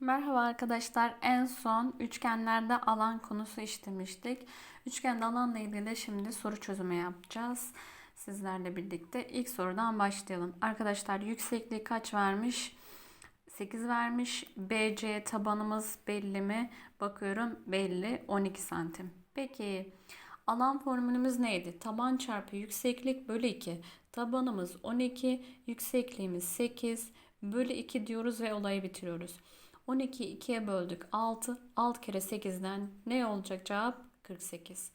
Merhaba arkadaşlar. En son üçgenlerde alan konusu işlemiştik. Üçgende alanla ilgili de şimdi soru çözümü yapacağız. Sizlerle birlikte ilk sorudan başlayalım. Arkadaşlar yüksekliği kaç vermiş? 8 vermiş. BC tabanımız belli mi? Bakıyorum belli 12 santim. Peki alan formülümüz neydi? Taban çarpı yükseklik bölü 2. Tabanımız 12, yüksekliğimiz 8 bölü 2 diyoruz ve olayı bitiriyoruz. 12'yi 2'ye böldük 6. 6 kere 8'den ne olacak cevap? 48.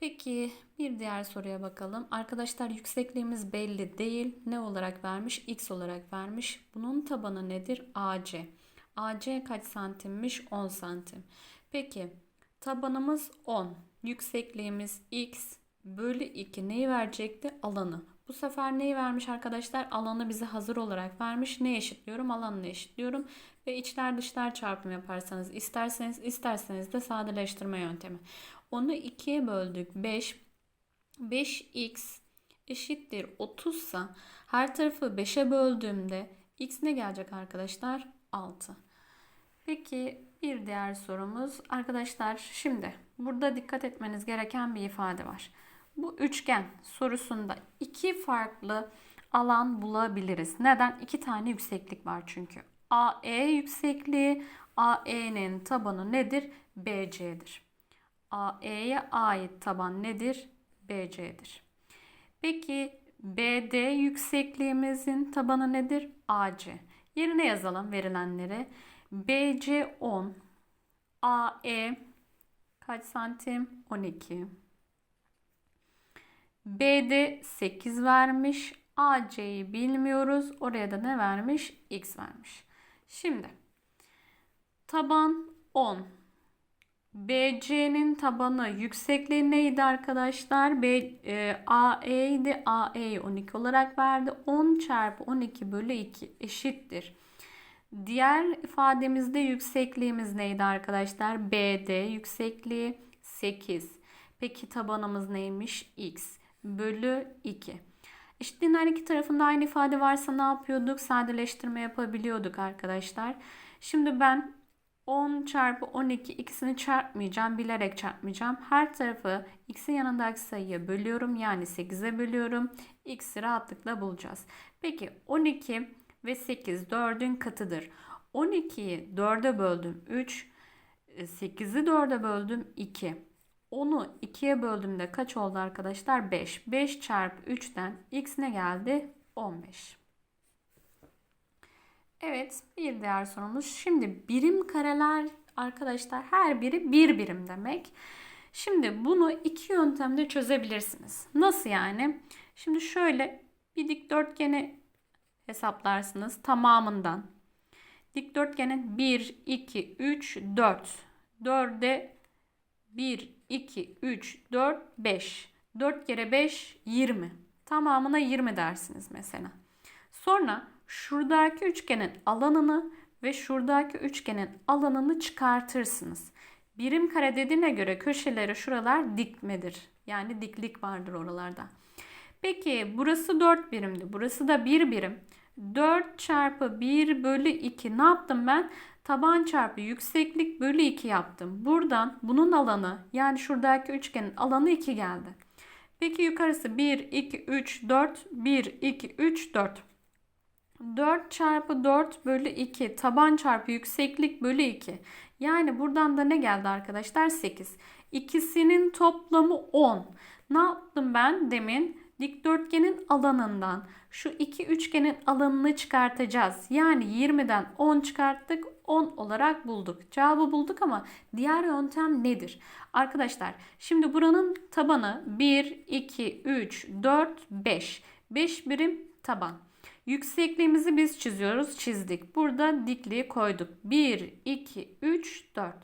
Peki bir diğer soruya bakalım. Arkadaşlar yüksekliğimiz belli değil. Ne olarak vermiş? X olarak vermiş. Bunun tabanı nedir? AC. AC kaç santimmiş? 10 santim. Peki tabanımız 10. Yüksekliğimiz X bölü 2 neyi verecekti? Alanı. Bu sefer neyi vermiş arkadaşlar? Alanı bize hazır olarak vermiş. Ne eşitliyorum? Alanını eşitliyorum. Ve içler dışlar çarpımı yaparsanız isterseniz isterseniz de sadeleştirme yöntemi. Onu 2'ye böldük 5. 5x eşittir 30 sa her tarafı 5'e böldüğümde x ne gelecek arkadaşlar? 6. Peki bir diğer sorumuz arkadaşlar şimdi burada dikkat etmeniz gereken bir ifade var. Bu üçgen sorusunda iki farklı alan bulabiliriz. Neden? İki tane yükseklik var çünkü. AE yüksekliği, AE'nin tabanı nedir? BC'dir. AE'ye ait taban nedir? BC'dir. Peki BD yüksekliğimizin tabanı nedir? AC. Yerine yazalım verilenleri. BC 10, AE kaç santim? 12. BD 8 vermiş. AC'yi bilmiyoruz. Oraya da ne vermiş? X vermiş. Şimdi taban 10. BC'nin tabanı yüksekliği neydi arkadaşlar? B, e, AE idi. AE'yi 12 olarak verdi. 10 çarpı 12 bölü 2 eşittir. Diğer ifademizde yüksekliğimiz neydi arkadaşlar? BD yüksekliği 8. Peki tabanımız neymiş? X bölü 2. Eşitliğin her iki tarafında aynı ifade varsa ne yapıyorduk? Sadeleştirme yapabiliyorduk arkadaşlar. Şimdi ben 10 çarpı 12 ikisini çarpmayacağım. Bilerek çarpmayacağım. Her tarafı x'in yanındaki sayıya bölüyorum. Yani 8'e bölüyorum. x'i rahatlıkla bulacağız. Peki 12 ve 8 4'ün katıdır. 12'yi 4'e böldüm 3. 8'i 4'e böldüm 2. 10'u 2'ye böldüğümde kaç oldu arkadaşlar? 5. 5 çarpı 3'ten x ne geldi? 15. Evet bir diğer sorumuz. Şimdi birim kareler arkadaşlar her biri bir birim demek. Şimdi bunu iki yöntemde çözebilirsiniz. Nasıl yani? Şimdi şöyle bir dikdörtgeni hesaplarsınız tamamından. Dikdörtgenin 1, 2, 3, 4. 4'e 1, 2, 3, 4, 5. 4 kere 5, 20. Tamamına 20 dersiniz mesela. Sonra şuradaki üçgenin alanını ve şuradaki üçgenin alanını çıkartırsınız. Birim kare dediğine göre köşeleri şuralar dikmedir. Yani diklik vardır oralarda. Peki burası 4 birimdi. Burası da 1 birim. 4 çarpı 1 bölü 2 ne yaptım ben? Taban çarpı yükseklik bölü 2 yaptım. Buradan bunun alanı yani şuradaki üçgenin alanı 2 geldi. Peki yukarısı 1, 2, 3, 4, 1, 2, 3, 4. 4 çarpı 4 bölü 2 taban çarpı yükseklik bölü 2. Yani buradan da ne geldi arkadaşlar? 8. İkisinin toplamı 10. Ne yaptım ben demin? Dikdörtgenin alanından şu iki üçgenin alanını çıkartacağız. Yani 20'den 10 çıkarttık 10 olarak bulduk. Cevabı bulduk ama diğer yöntem nedir? Arkadaşlar şimdi buranın tabanı 1, 2, 3, 4, 5. 5 birim taban. Yüksekliğimizi biz çiziyoruz. Çizdik. Burada dikliği koyduk. 1, 2, 3, 4.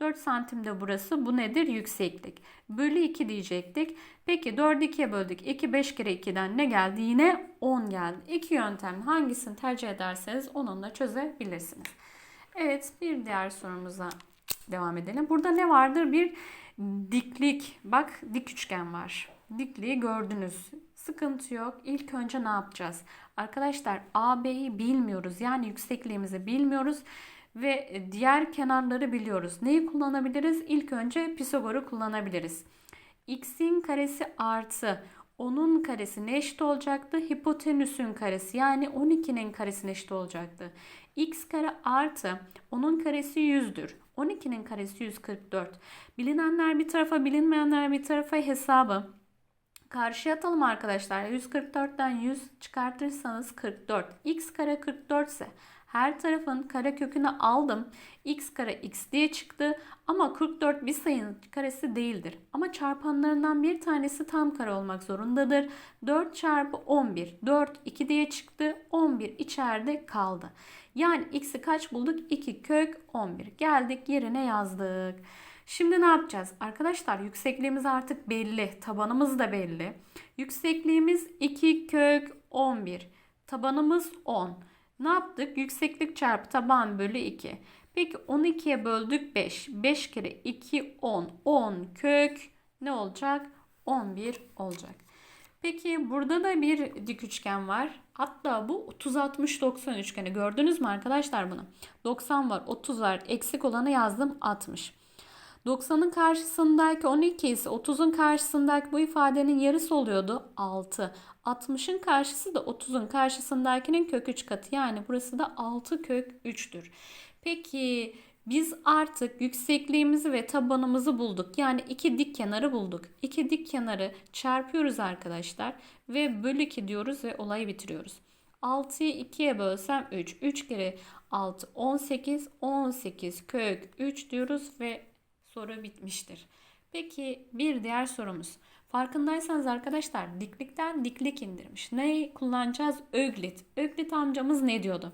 4 santim de burası. Bu nedir? Yükseklik. Bölü 2 diyecektik. Peki 4'ü 2'ye böldük. 2 5 kere 2'den ne geldi? Yine 10 geldi. İki yöntem hangisini tercih ederseniz onunla çözebilirsiniz. Evet bir diğer sorumuza devam edelim. Burada ne vardır? Bir diklik. Bak dik üçgen var. Dikliği gördünüz. Sıkıntı yok. İlk önce ne yapacağız? Arkadaşlar AB'yi bilmiyoruz. Yani yüksekliğimizi bilmiyoruz. Ve diğer kenarları biliyoruz. Neyi kullanabiliriz? İlk önce Pisagor'u kullanabiliriz. x'in karesi artı onun karesi ne eşit olacaktı? Hipotenüsün karesi yani 12'nin karesine eşit olacaktı. x kare artı onun karesi 100'dür. 12'nin karesi 144. Bilinenler bir tarafa bilinmeyenler bir tarafa hesabı. Karşıya atalım arkadaşlar. 144'ten 100 çıkartırsanız 44. x kare 44 ise her tarafın kare kökünü aldım. x kare x diye çıktı. Ama 44 bir sayının karesi değildir. Ama çarpanlarından bir tanesi tam kare olmak zorundadır. 4 çarpı 11. 4 2 diye çıktı. 11 içeride kaldı. Yani x'i kaç bulduk? 2 kök 11. Geldik yerine yazdık. Şimdi ne yapacağız? Arkadaşlar yüksekliğimiz artık belli. Tabanımız da belli. Yüksekliğimiz 2 kök 11. Tabanımız 10. Ne yaptık? Yükseklik çarpı taban bölü 2. Peki 12'ye böldük 5. 5 kere 2 10. 10 kök ne olacak? 11 olacak. Peki burada da bir dik üçgen var. Hatta bu 30 60 90 üçgeni. Gördünüz mü arkadaşlar bunu? 90 var, 30 var. Eksik olanı yazdım 60. 90'ın karşısındaki 12 ise 30'un karşısındaki bu ifadenin yarısı oluyordu 6. 60'ın karşısı da 30'un karşısındakinin kök 3 katı. Yani burası da 6 kök 3'tür. Peki biz artık yüksekliğimizi ve tabanımızı bulduk. Yani iki dik kenarı bulduk. İki dik kenarı çarpıyoruz arkadaşlar. Ve bölü 2 diyoruz ve olayı bitiriyoruz. 6'yı 2'ye bölsem 3. 3 kere 6 18. 18 kök 3 diyoruz ve soru bitmiştir. Peki bir diğer sorumuz. Farkındaysanız arkadaşlar diklikten diklik indirmiş. Neyi kullanacağız? Öglit. Öglit amcamız ne diyordu?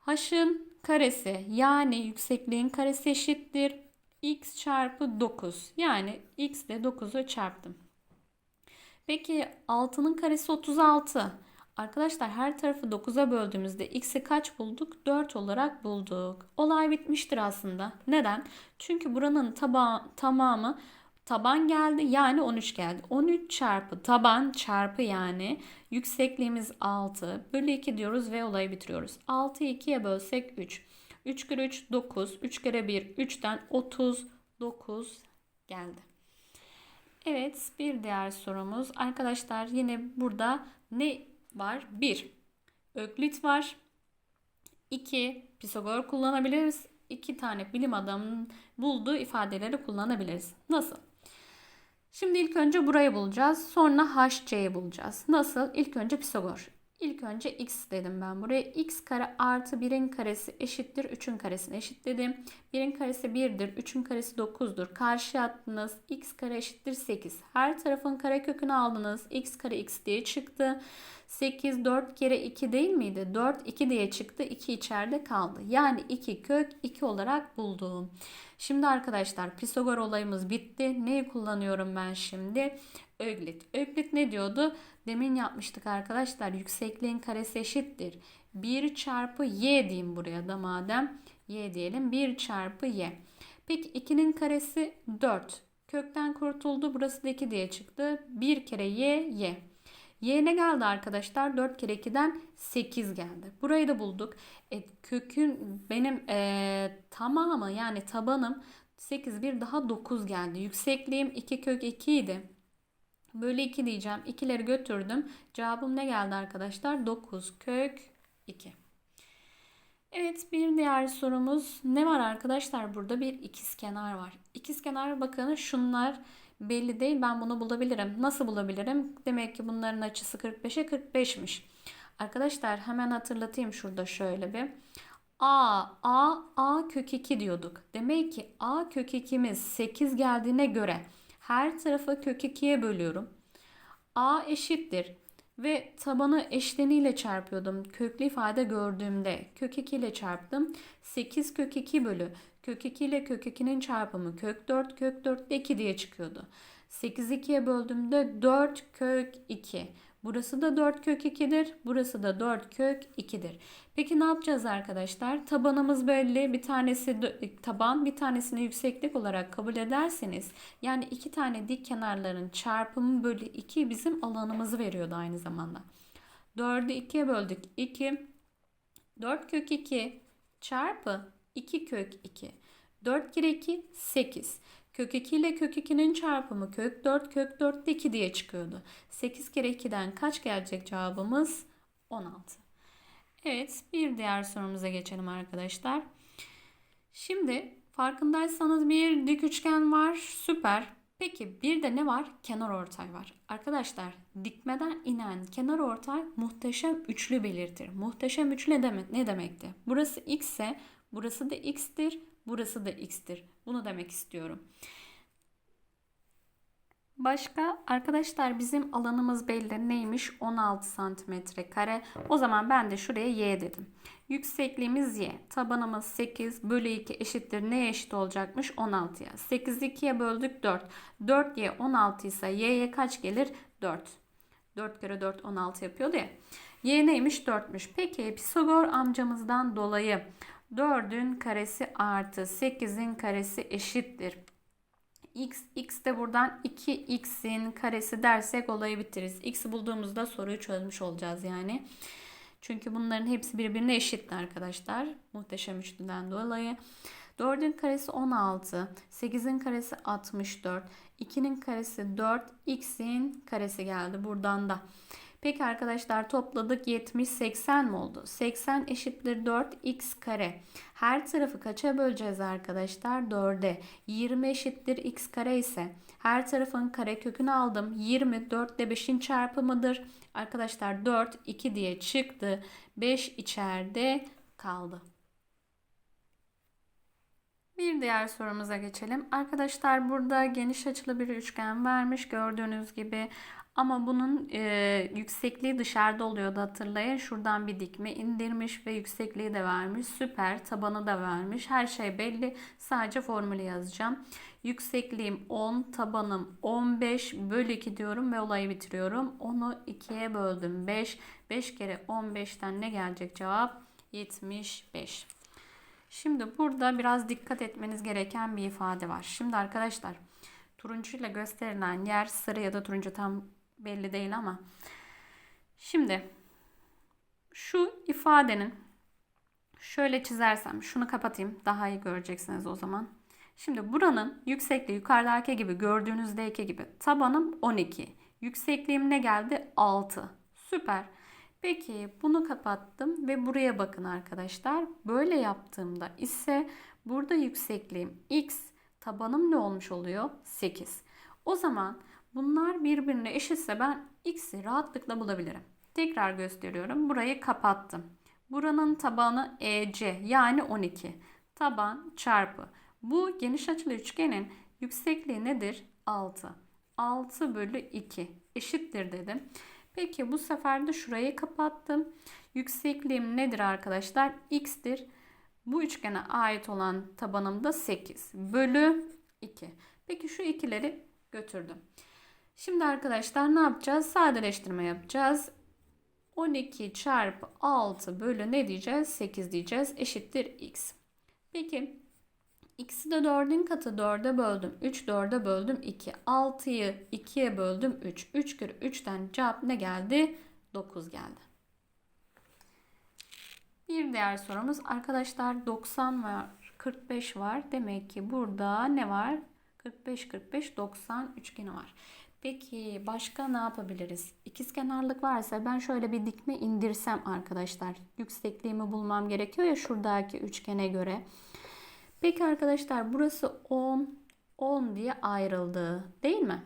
H'ın karesi yani yüksekliğin karesi eşittir. x çarpı 9. Yani x ile 9'u çarptım. Peki 6'nın karesi 36. Arkadaşlar her tarafı 9'a böldüğümüzde x'i kaç bulduk? 4 olarak bulduk. Olay bitmiştir aslında. Neden? Çünkü buranın taba tamamı taban geldi yani 13 geldi. 13 çarpı taban çarpı yani yüksekliğimiz 6 bölü 2 diyoruz ve olayı bitiriyoruz. 6'yı 2'ye bölsek 3. 3 kere 3 9. 3 kere 1 3'ten 39 geldi. Evet bir diğer sorumuz. Arkadaşlar yine burada ne var? 1. Öklit var. 2. Pisagor kullanabiliriz. 2 tane bilim adamının bulduğu ifadeleri kullanabiliriz. Nasıl? Şimdi ilk önce burayı bulacağız. Sonra HC'yi bulacağız. Nasıl? İlk önce Pisagor. İlk önce x dedim ben buraya. x kare artı 1'in karesi eşittir 3'ün karesine eşit dedim. 1'in karesi 1'dir. 3'ün karesi 9'dur. Karşı attınız. x kare eşittir 8. Her tarafın kare kökünü aldınız. x kare x diye çıktı. 8 4 kere 2 değil miydi? 4 2 diye çıktı. 2 içeride kaldı. Yani 2 kök 2 olarak buldum. Şimdi arkadaşlar Pisagor olayımız bitti. Neyi kullanıyorum ben şimdi? Öglit. Öglit ne diyordu? Demin yapmıştık arkadaşlar. Yüksekliğin karesi eşittir. 1 çarpı y diyeyim buraya da madem. y diyelim. 1 çarpı y. Peki 2'nin karesi 4. Kökten kurtuldu. Burası da 2 diye çıktı. 1 kere y, y. Y geldi arkadaşlar? 4 kere 2'den 8 geldi. Burayı da bulduk. E, kökün benim e, tamamı yani tabanım 8 bir daha 9 geldi. Yüksekliğim 2 kök 2 idi. Bölü 2 diyeceğim. 2'leri götürdüm. Cevabım ne geldi arkadaşlar? 9 kök 2. Evet bir diğer sorumuz. Ne var arkadaşlar? Burada bir ikizkenar var. İkizkenar bakın şunlar belli değil. Ben bunu bulabilirim. Nasıl bulabilirim? Demek ki bunların açısı 45'e 45'miş. Arkadaşlar hemen hatırlatayım şurada şöyle bir. A, A, A kök 2 diyorduk. Demek ki A kök 2'miz 8 geldiğine göre her tarafı kök 2'ye bölüyorum. A eşittir. Ve tabanı eşleniyle çarpıyordum. Köklü ifade gördüğümde kök 2 ile çarptım. 8 kök 2 bölü kök 2 ile kök 2'nin çarpımı kök 4 kök 4 de 2 diye çıkıyordu. 8 2'ye böldüğümde 4 kök 2. Burası da 4 kök 2'dir. Burası da 4 kök 2'dir. Peki ne yapacağız arkadaşlar? Tabanımız belli. Bir tanesi taban, bir tanesini yükseklik olarak kabul ederseniz yani iki tane dik kenarların çarpımı bölü 2 bizim alanımızı veriyordu aynı zamanda. 4'ü 2'ye böldük. 2 4 kök 2 çarpı 2 kök 2. 4 kere 2 8. Kök 2 ile kök 2'nin çarpımı kök 4 kök 4 de 2 diye çıkıyordu. 8 kere 2'den kaç gelecek cevabımız? 16. Evet bir diğer sorumuza geçelim arkadaşlar. Şimdi farkındaysanız bir dik üçgen var. Süper. Peki bir de ne var? Kenar ortay var. Arkadaşlar dikmeden inen kenar ortay muhteşem üçlü belirtir. Muhteşem üçlü ne demek? Ne demekti? Burası x ise burası da x'tir. Burası da x'tir. Bunu demek istiyorum. Başka arkadaşlar bizim alanımız belli neymiş 16 santimetre kare. O zaman ben de şuraya y dedim. Yüksekliğimiz y. Tabanımız 8 bölü 2 eşittir. Neye eşit olacakmış? 16'ya. 8'i 2'ye böldük 4. 4y 16 ise y'ye kaç gelir? 4. 4 kere 4 16 yapıyordu ya. Y neymiş? 4'müş. Peki Pisagor amcamızdan dolayı 4'ün karesi artı 8'in karesi eşittir x, x de buradan 2x'in karesi dersek olayı bitiririz. x'i bulduğumuzda soruyu çözmüş olacağız yani. Çünkü bunların hepsi birbirine eşit arkadaşlar. Muhteşem üçlüden dolayı. 4'ün karesi 16, 8'in karesi 64, 2'nin karesi 4, x'in karesi geldi buradan da. Peki arkadaşlar topladık 70 80 mi oldu? 80 eşittir 4 x kare. Her tarafı kaça böleceğiz arkadaşlar? 4'e. 20 eşittir x kare ise her tarafın kare kökünü aldım. 20 4 ile 5'in çarpımıdır. Arkadaşlar 4 2 diye çıktı. 5 içeride kaldı. Bir diğer sorumuza geçelim. Arkadaşlar burada geniş açılı bir üçgen vermiş. Gördüğünüz gibi ama bunun e, yüksekliği dışarıda oluyordu hatırlayın. Şuradan bir dikme indirmiş ve yüksekliği de vermiş. Süper. Tabanı da vermiş. Her şey belli. Sadece formülü yazacağım. Yüksekliğim 10, tabanım 15 bölü 2 diyorum ve olayı bitiriyorum. 10'u 2'ye böldüm 5. 5 kere 15'ten ne gelecek cevap? 75. Şimdi burada biraz dikkat etmeniz gereken bir ifade var. Şimdi arkadaşlar turuncu ile gösterilen yer sarı ya da turuncu tam belli değil ama. Şimdi şu ifadenin şöyle çizersem şunu kapatayım daha iyi göreceksiniz o zaman. Şimdi buranın yüksekliği yukarıdaki gibi gördüğünüzdeki gibi tabanım 12. Yüksekliğim ne geldi? 6. Süper. Peki bunu kapattım ve buraya bakın arkadaşlar. Böyle yaptığımda ise burada yüksekliğim x, tabanım ne olmuş oluyor? 8. O zaman bunlar birbirine eşitse ben x'i rahatlıkla bulabilirim. Tekrar gösteriyorum. Burayı kapattım. Buranın tabanı EC yani 12. Taban çarpı. Bu geniş açılı üçgenin yüksekliği nedir? 6. 6 bölü 2 eşittir dedim. Peki bu sefer de şurayı kapattım. Yüksekliğim nedir arkadaşlar? X'tir. Bu üçgene ait olan tabanım da 8 bölü 2. Peki şu ikileri götürdüm. Şimdi arkadaşlar ne yapacağız? Sadeleştirme yapacağız. 12 çarpı 6 bölü ne diyeceğiz? 8 diyeceğiz. Eşittir x. Peki x'i de 4'ün katı 4'e böldüm. 3 4'e böldüm 2. 6'yı 2'ye böldüm 3. 3 kere 3'ten cevap ne geldi? 9 geldi. Bir diğer sorumuz arkadaşlar 90 var 45 var. Demek ki burada ne var? 45 45 90 üçgeni var. Peki başka ne yapabiliriz? İkizkenarlık varsa ben şöyle bir dikme indirsem arkadaşlar. Yüksekliğimi bulmam gerekiyor ya şuradaki üçgene göre. Peki arkadaşlar burası 10 10 diye ayrıldı. Değil mi?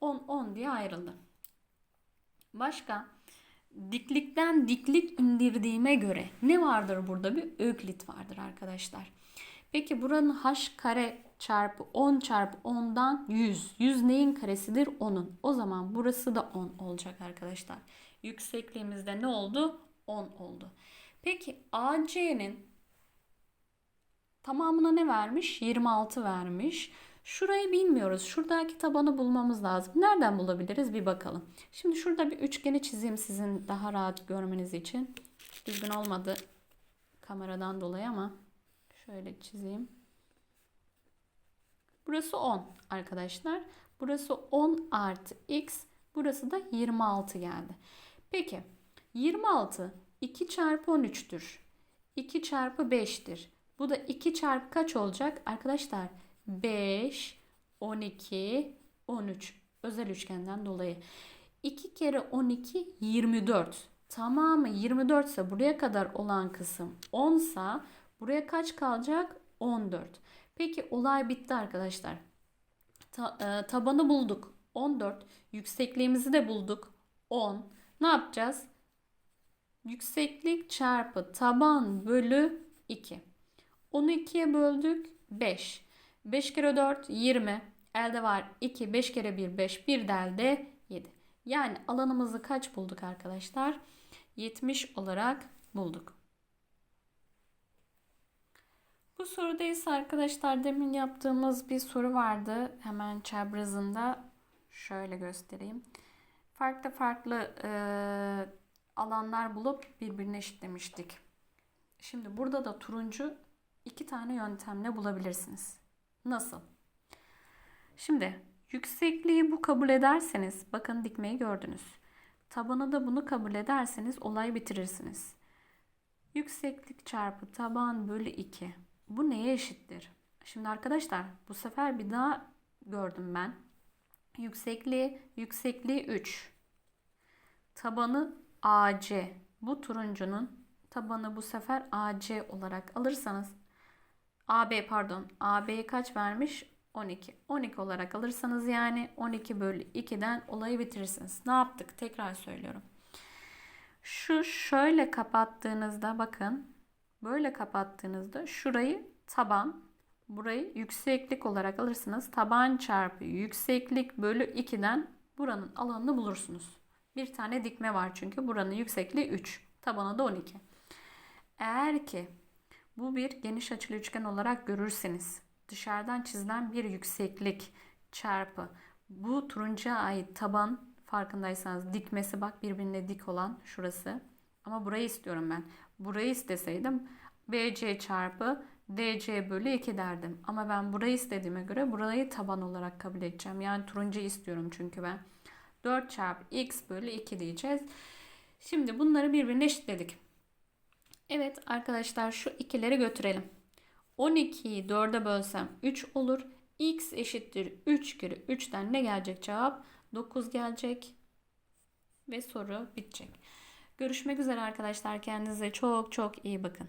10 10 diye ayrıldı. Başka diklikten diklik indirdiğime göre ne vardır burada? Bir öklit vardır arkadaşlar. Peki buranın h kare çarpı 10 çarpı 10'dan 100. 100 neyin karesidir? 10'un. O zaman burası da 10 olacak arkadaşlar. Yüksekliğimizde ne oldu? 10 oldu. Peki AC'nin tamamına ne vermiş? 26 vermiş. Şurayı bilmiyoruz. Şuradaki tabanı bulmamız lazım. Nereden bulabiliriz? Bir bakalım. Şimdi şurada bir üçgeni çizeyim sizin daha rahat görmeniz için. Düzgün olmadı kameradan dolayı ama şöyle çizeyim. Burası 10 arkadaşlar. Burası 10 artı x. Burası da 26 geldi. Peki 26 2 çarpı 13'tür. 2 çarpı 5'tir. Bu da 2 çarpı kaç olacak? Arkadaşlar 5, 12, 13. Özel üçgenden dolayı. 2 kere 12 24. Tamamı 24 ise buraya kadar olan kısım 10 sa buraya kaç kalacak? 14. Peki olay bitti arkadaşlar. Ta- e, tabanı bulduk. 14. Yüksekliğimizi de bulduk. 10. Ne yapacağız? Yükseklik çarpı taban bölü 2. 10'u 2'ye böldük 5. 5 kere 4 20. Elde var 2. 5 kere 1 5. 1 de elde 7. Yani alanımızı kaç bulduk arkadaşlar? 70 olarak bulduk. Bu soruda ise arkadaşlar demin yaptığımız bir soru vardı. Hemen çaprazında şöyle göstereyim. Farklı farklı e, alanlar bulup birbirine eşitlemiştik. Şimdi burada da turuncu iki tane yöntemle bulabilirsiniz. Nasıl? Şimdi yüksekliği bu kabul ederseniz bakın dikmeyi gördünüz. Tabanı da bunu kabul ederseniz olay bitirirsiniz. Yükseklik çarpı taban bölü 2. Bu neye eşittir? Şimdi arkadaşlar bu sefer bir daha gördüm ben. Yüksekliği yüksekliği 3. Tabanı AC. Bu turuncunun tabanı bu sefer AC olarak alırsanız AB pardon AB'ye kaç vermiş? 12. 12 olarak alırsanız yani 12 bölü 2'den olayı bitirirsiniz. Ne yaptık? Tekrar söylüyorum. Şu şöyle kapattığınızda bakın böyle kapattığınızda şurayı taban burayı yükseklik olarak alırsınız. Taban çarpı yükseklik bölü 2'den buranın alanını bulursunuz. Bir tane dikme var çünkü buranın yüksekliği 3. Tabanı da 12. Eğer ki bu bir geniş açılı üçgen olarak görürseniz dışarıdan çizilen bir yükseklik çarpı bu turuncuya ait taban farkındaysanız dikmesi bak birbirine dik olan şurası. Ama burayı istiyorum ben. Burayı isteseydim BC çarpı DC bölü 2 derdim. Ama ben burayı istediğime göre burayı taban olarak kabul edeceğim. Yani turuncu istiyorum çünkü ben. 4 çarpı x bölü 2 diyeceğiz. Şimdi bunları birbirine eşitledik. Evet arkadaşlar şu ikileri götürelim. 12'yi 4'e bölsem 3 olur. x eşittir 3 kere 3'ten ne gelecek cevap? 9 gelecek. Ve soru bitecek. Görüşmek üzere arkadaşlar. Kendinize çok çok iyi bakın.